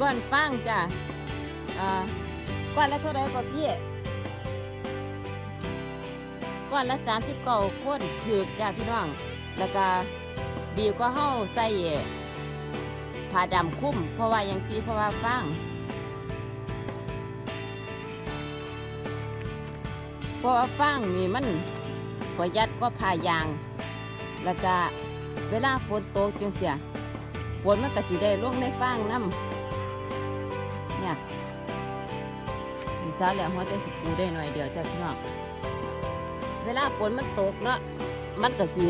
ก้อนฟางจ้ะอ่าก้อนละเท่าไรก็พี่ก้อนละสามสิบเก้าคนถือจ้ะพี่น้อง แล้วก็ดีก็เฮาใส่ผ้าดำคุ้ม เพราะว่าย่างตีเพราะว่าฟางเพราะว่าฟางนี่มันประหยัดก็ผ้ายาง แล้วก็เวลาฝนตกจังเสียฝนมันก็สิได้ลงในฟางน้ำ สาวแล้วหัวใจสิปูได้หน่อยเดียวจ้ะพี่น้องเวลาฝนมันตกเนาะมันก็สิ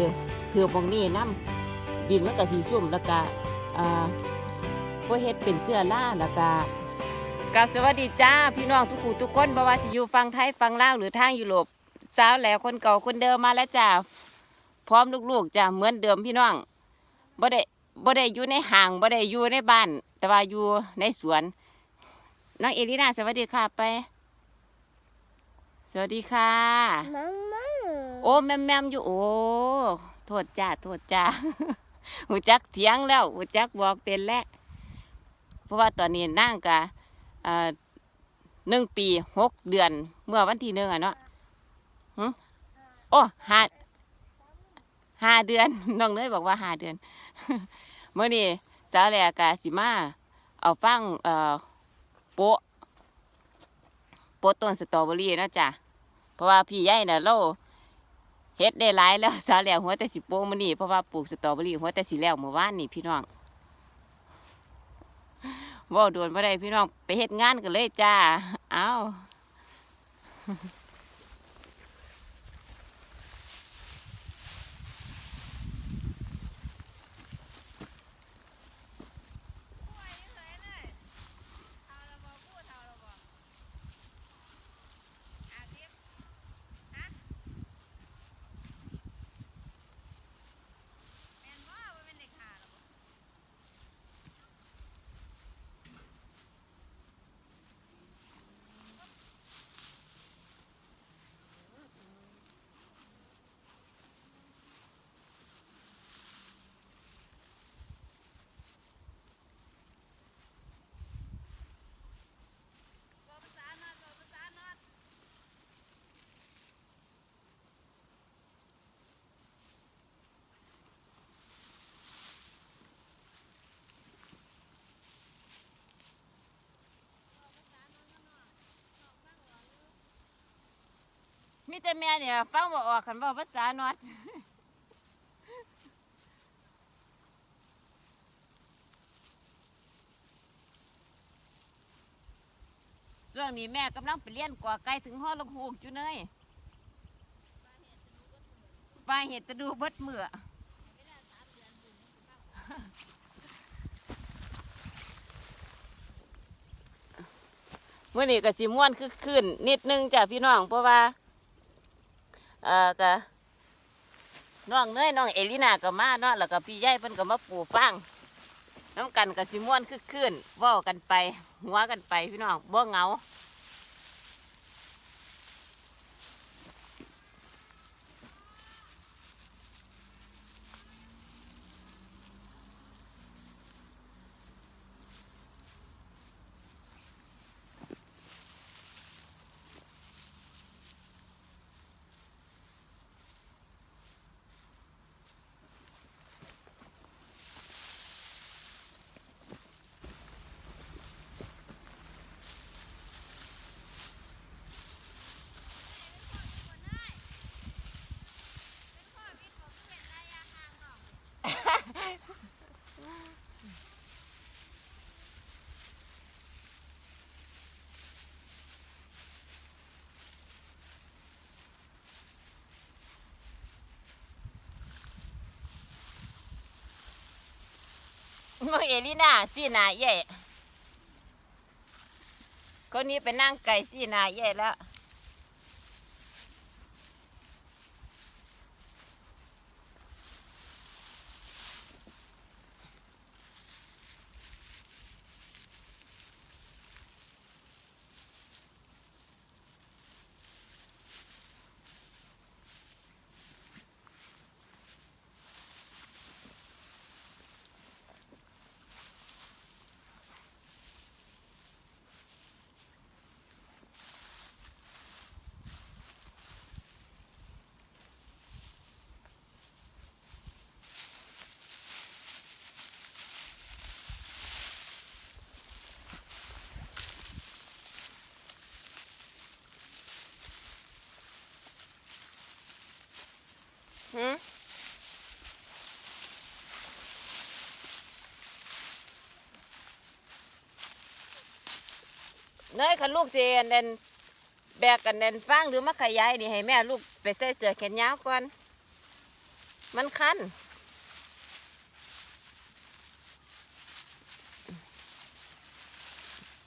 ถือบองนี้น้ำดินมันก็สิชุ่มแล้วก็อ่าพวเฮ็ดเป็นเสื้อล่าแล้วก็กับสวัสดีจ้าพี่น้องทุกคู่ทุกคนบ่ว่าสิอยู่ฟังไทยฟังลาวหรือทางยุโรปสาวแล้วคนเก่าคนเดิมมาแล้วจ้าพร้อมลูกๆจ้ะเหมือนเดิมพี่น้องบ่ได้บ่ได้อยู่ในห้างบ่ได้อยู่ในบ้าน แต่ว่าอยู่ในสวนน้องเอลิน่าสวัสดีค่ะไป สวัสดีค่ะมัมมัโอ้แมมแมมอยู่โอ้โทษจ้าโทษจ้าหูจักเถียงแล้วหูจักบอกเป็นแล้วเพราะว่าตอนนี้นั่งกะเอ่อหนึ่งปีหกเดือน เมื่อวันที่หนึ่งอะเนาะหึโอ้ห้าห้าเดือนน้องเนยบอกว่าห้าเดือนเมื่อนี้สาวแหลกาสิมาเอาฟังเอ่อโปะโปะต้นสตรอเบอรี่เนาะจ้ะ เพราะว่าพี่ใหญ่น่ะเราเฮ็ดได้หลายแล้วสาแล้วหัวแต่สิโป้มื้อนี้เพราะว่าปลูกสตรอเบอรี่หัวแต่สิแล้วเมื่อวานนี่พี่น้องว่าโดวนบ่ได้พี่น้องไปเฮ็ดงานกันเลยจ้า เอา มีแต่แม่เนี่ยฟังบ่ออกคันว้าภาษานอดช่วงนี้แม่กำลังไปเลี้ยนกว่าไก่ถึงห้อลูกหูกอยู่เนยปลาเห็ดจะดูเบิดเมื่อเมื่อนี้ก็สิม่วนคือขึ้นนิดนึงจ้ะพี่น้องเพราะว่า เอ่อก็น้องเนยน้องเอลินาก็มาเนาะแล้วก็พี่ใหญ่เพิ่นก็มาปลูกฟังน้ำกันกับซิม่วนคือขึ้นว่ากันไป หัวกันไปพี่น้องบ่เงา น้องเอลิน่าสีนาใหญ่คนนี้เป็นนั่งไก่สีนาใหญ่แล้ว หืมเนยคันลูกเสียนเดนแบกกันเดนฟางหรือมาขยายนี่ให้แม่ลูกไปใส่เสื้อแขนยาวก่อน มันคัน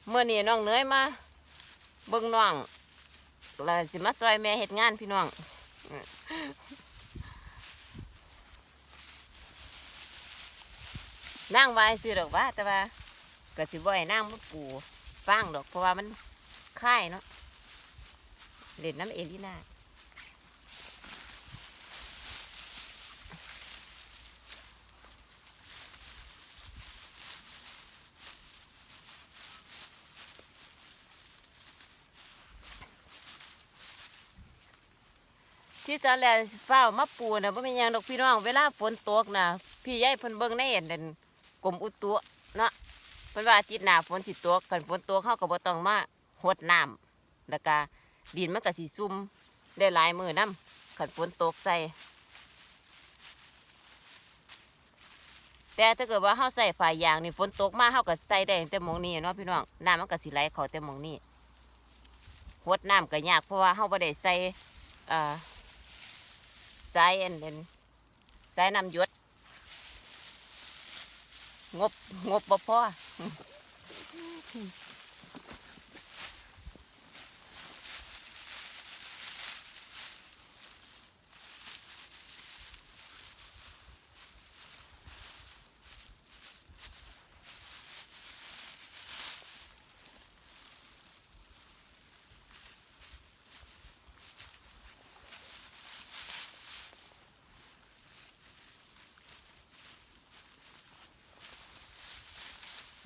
เมื่อนี้น้องเนยมาเบิ่งน้องแล้วสิมาซอยแม่เฮ็ดงานพี่น้อง นั่งไว้ซื้อดอกว่าแต่ว่าก็สิบ่ให้นั่งมาปูฟางดอก เพราะว่ามันค่ายเนาะเล่นน้ำเอลิน่าที่สาแลเฝ้ามาปูนะบ่เป็นหยังดอกพี่น้อง เวลาฝนตกนะพี่ใหญ่เพิ่นเบิ่งในเห็นนั่น กรมอุตุเนาะเพิ่นว่าอาทิตย์หน้าฝนสิตกกันฝนตกเฮาก็บ่ต้องมาหดน้ำแล้วก็ดินมันก็สิซุ่มได้หลายมื้อนํคันฝนตกใส่แต่ถ้าเกิดว่าเฮาใส่ฝายยางนี่ฝนตกมาเฮาก็ใส่ได้ตั้งแต่มองนี้เนาะพี่น้องน้ำมันก็สิไหลเข้าแต่มองนี้หดน้ำก็ยากเพราะว่าเฮาบ่ได้ใส่เอ่อสายอันเป็นสายน้ำหยด งบงบบ่พอ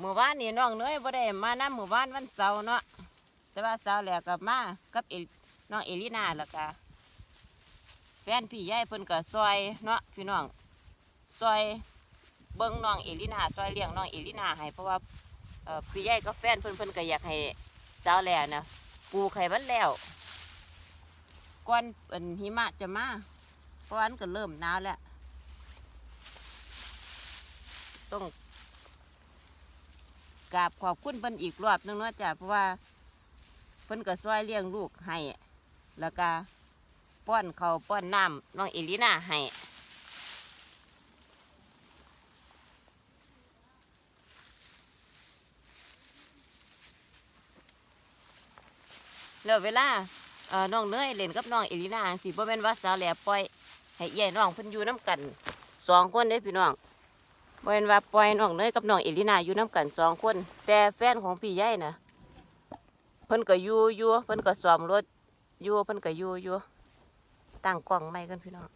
เมื่อวานนี่น้องเนยบ่ได้มานำเมื่อวานวันเสาร์เนาะแต่ว่าเสาร์แหลกกับมากับเอน้องเอลินาแล้วก็แฟนพี่ใหญ่เพิ่นก็ซอยเนาะพี่น้องซอยเบิ่งน้องเอลินาซอยเลี้ยงน้องเอลินาให้เพราะว่าพี่ใหญ่กับแฟนเพิ่นเพิ่นก็อยากให้เสาร์แหลนะปูไข่มันแล้วก่อนเอิ้นหิมะจะมาเพราะวันก็เริ่มหนาวแล้วต้อง กราบขอบคุณเพิ่นอีกรอบนึงเนาะจ้ะเพราะว่าเพิ่นก็ซอยเลี้ยงลูกให้ แล้วก็ป้อนเขาป้อนน้ำน้องเอลิน่าให้แล้วเวลาเอ่อน้องเนยเล่นกับน้องเอลิน่าสิบ่แม่นว่าสาวแหล่ปล่อยให้เอี้ยน้องเพิ่นอยู่น้กันสองคนเด้พี่น้อง บเห็นว่าปล่อยน้องเนยกับน้องเอลินาอยู่น้ำกันสองคน แต่แฟนของพี่ใหญ่นะเพิ่นก็อยู่อยู่เพิ่นก็ซ้อมรถอยู่เพิ่นก็อยู่อยู่ตั้งกล้องไม่กันพี่น้อง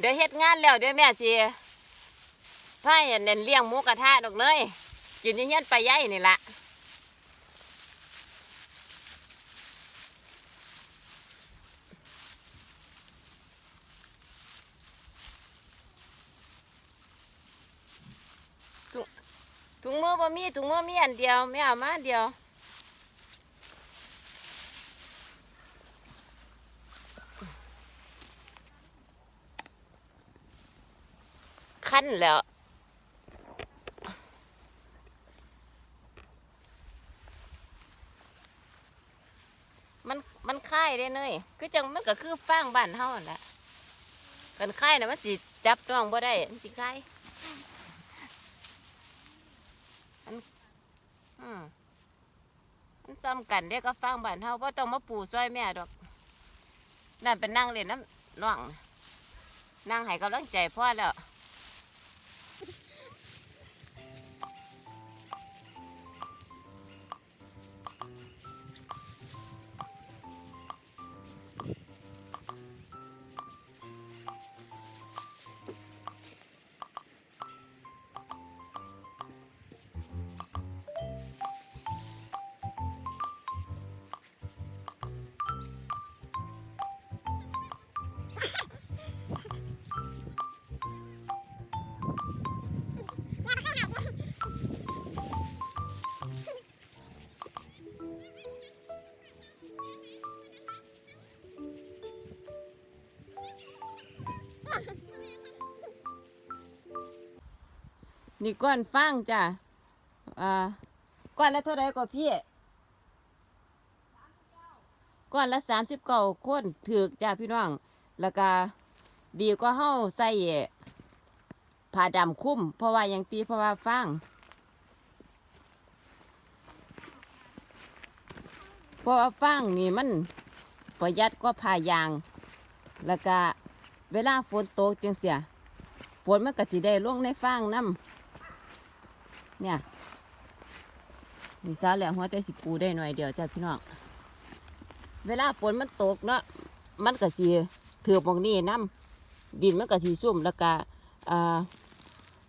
เดี๋ยวเฮ็ดงานแล้วเดี๋ยวแม่สิพายเน้นเลี้ยงหมูกระทะดอกเนยกินอยี่เงี้ยไปใหญ่นี่ละถุงมือบ่มีถุงมือมีอันเดียวไม่เอามาเดียว นแล้วมันมันค่ายได้เนยคือจังมันก็คือฟางบ้านเฮานั่นแหละกันค่ายนะมันสิจับน้องบ่ได้มันสิค่ายอืมมันซ้ำกันเด็กก็ฟังบ้านเฮาบ่ต้องมาปูซอยแม่ดอกนั่นเป็นนั่งเล่นน้ำน้องนั่งให้กำลังใจพ่อแล้ว นี่ก้อนฟางจ้ะอ่าก้อนละเท่าไรก็พี่ก้อนละสามสิบเก้าคนถือกจ้ะพี่น้อง แล้วก็ดีก็เฮาใส่ผ้าดำคุ้ม เพราะว่าหยังตีเพราะว่าฟางเพราะว่าฟางนี่มันประหยัดก็ผ้ายาง แล้วก็เวลาฝนตกจังเสียฝนมันก็สิได้ลงในฟางน้ำ เนี่ยนี่ซาแหล้วหัวแต่สิปูได้หน่อยเดียวจ้าพี่น้องเวลาฝนมันตกเนาะมันก็สิถือบองนี้น้ำดินมันก็สิซุ่มแล้วก็อ่า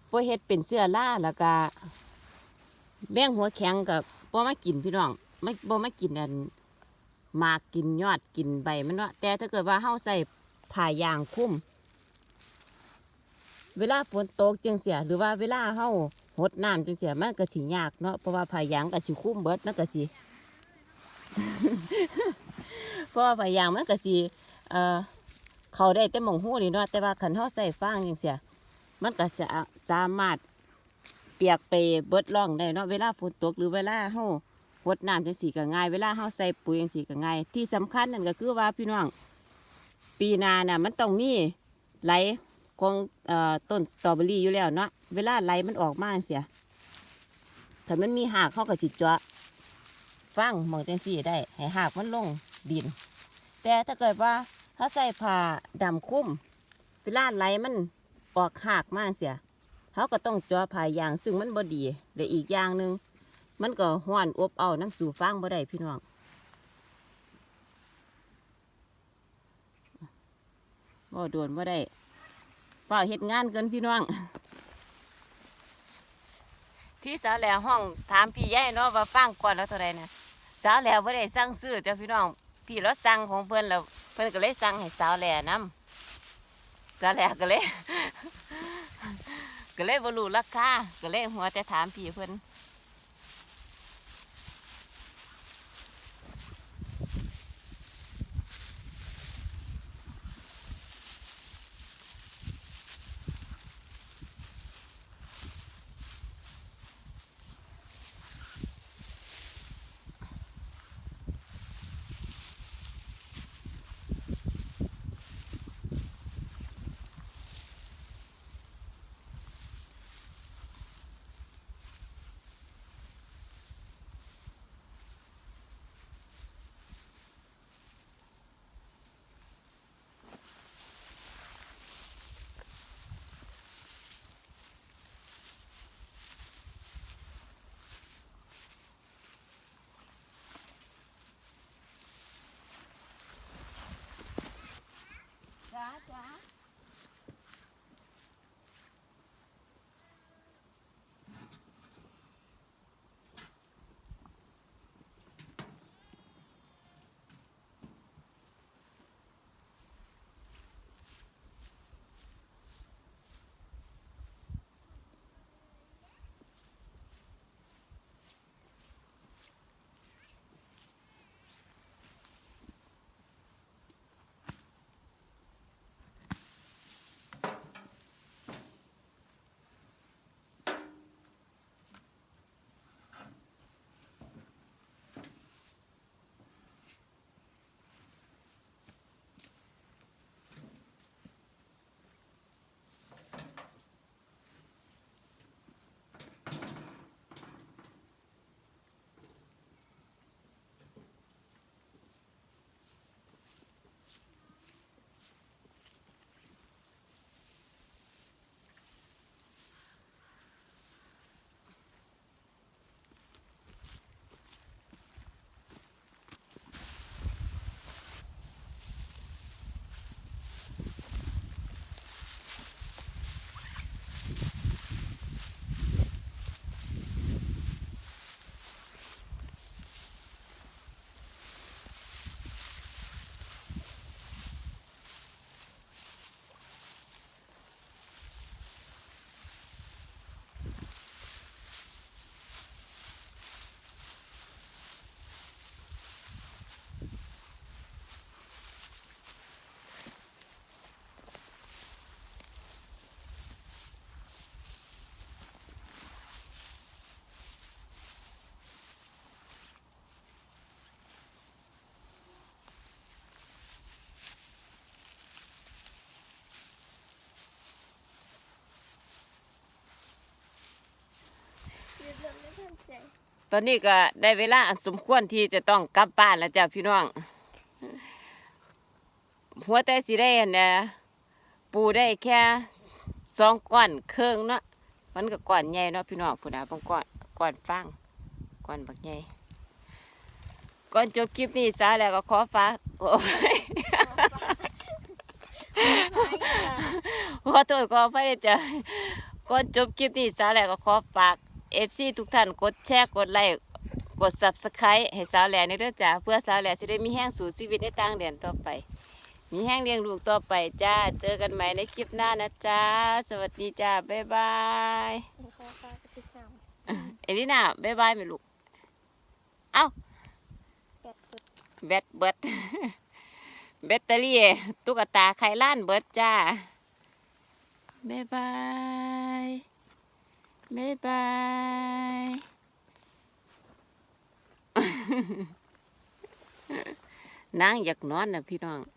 พวกเฮ็ดเป็นเสื้อล่าแล้วก็แบ่งหัวแข็งกับบ่มากินพี่น้องไม่บ่มากินอันมากกินยอดกินใบมันเนาะแต่ถ้าเกิดว่าเฮาใส่ผ้ายางคุ้ม เวลาฝนตกจังเสียหรือว่าเวลาเฮา หดน้ำจังเสียมันก็สิยากเนาะเพราะว่าผ้ายางก็สิคุ้มเบิดมันก็สิเพราะว่าผ้ายางมันก็สิเอ่อเขาได้แต่หมองหูนี่เนาะแต่ว่าคันเฮาใส่ฟางจังเสียมันก็สะสามารถเปียกไปเบิดร่องได้เนาะเวลาฝนตกหรือเวลาเฮาหดน้ำจังสีก็ง่ายเวลาเฮาใส่ปุ๋ยจังสีก็ง่ายที่สำคัญนั่นก็คือว่าพี่น้องปีนาน่ะมันต้องมีไหล ของอต้นสตรอเบอรี่อยู่แล้วเนาะเวลาไหลมันออกมาเสียถ้ามันมีหากเข้าก็จิเจาะฟังมองจังสี่ได้ ให้หากมันลงดิน แต่ถ้าเกิดว่าเขาใส่ผ้าดำคุ้มเวลาไหลมันออกหากมาเสียเขาก็ต้องจาะผ้ายาง ซึ่งมันบดีและอีกอย่างหนึ่งมันก็ห้อนอบเอาน้ำสู่ฟางบ่ได้พี่น้องบ่โดนบ่ได้ ฝ้ากเฮ็ดงานเกินพี่น้อง ที่สาวแหล่ห้องถามพี่ใหญ่เนาะว่าฟังก่อนแล้วเท่าไรนะสาวแหล่ไม่ได้สั่งซื้อจ้ะพี่น้อง พี่เราสั่งของเพื่อนแล้วเพื่อนก็เลยสั่งให้สาวแหล่นํสาวแหล่ก็เลย ก็เลยบ่รู้ราคาก็เลยหัวแต่ถามพี่เพื่อน ตอนนี้ก็ได้เวลาอันสมควรที่จะต้องกลับบ้านแล้วจ้ะพี่น้อง หัวแต่สิได้อันเนี่ยปูได้แค่สองก้อนเครื่องเนาะมันก็ก้อนใหญ่เนาะพี่น้องผู้นาบางก้อนก้อนฟางก้อนบักใหญ่ก่อนจบคลิปนี้ซาแล้วก็ขอฝากโอ้ยขอโทษขอไปเลยจ้ะก่อนจบคลิปนี้สาแหลกก็ขอฝาก เอฟซีทุกท่านกดแชร์กดไลค์กด subscribe ให้สาวแหลกในเด้อจ้าเพื่อสาวแหลกจะได้มีแห้งสู่ชีวิตในต่างแดนต่อไป มีแห้งเลี้ยงลูกต่อไปจ้า เจอกันใหม่ในคลิปหน้านะจ้า สวัสดีจ้า บ๊ายบายเขาฟ้ากระติกน้เอลิน่าบ๊ายบายไหมลูก เอ้าำแปดสุดแบตเบิดแบตเตอรี่ตุ๊กตาไข่ล้านเบิดจ้า บ๊ายบาย บ๊ายบาย นางอยากนอนนะพี่น้อง